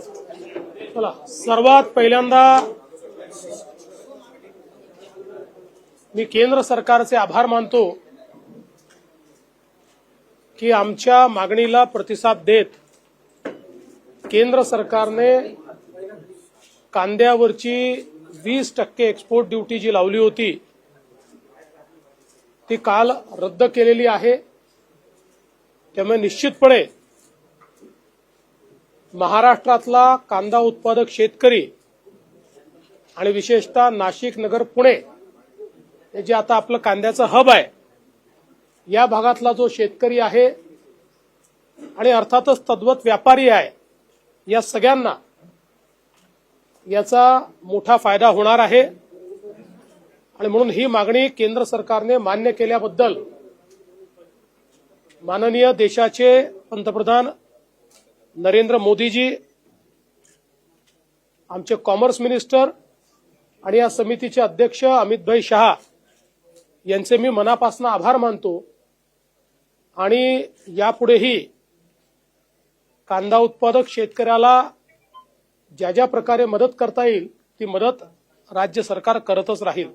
चला सर्वात पहिल्यांदा मी केंद्र सरकारचे आभार मानतो की आमच्या मागणीला प्रतिसाद देत केंद्र सरकारने कांद्यावरची वीस टक्के एक्सपोर्ट ड्युटी जी लावली होती ती काल रद्द केलेली आहे. त्यामुळे निश्चितपणे महाराष्ट्रातला कांदा उत्पादक शेतकरी आणि विशेषतः नाशिक नगर पुणे हे जे आता आपलं कांद्याचं हब आहे या भागातला जो शेतकरी आहे आणि अर्थातच तद्वत व्यापारी आहे या सगळ्यांना याचा मोठा फायदा होणार आहे. आणि म्हणून ही मागणी केंद्र सरकारने मान्य केल्याबद्दल माननीय देशाचे पंतप्रधान नरेंद्र मोदीजी आमचे कॉमर्स मिनिस्टर आणि या समितीचे अध्यक्ष अमितभाई शहा यांचे मी मनापासून आभार मानतो. आणि यापुढेही कांदा उत्पादक शेतकऱ्याला ज्या ज्या प्रकारे मदत करता येईल ती मदत राज्य सरकार करतच राहील.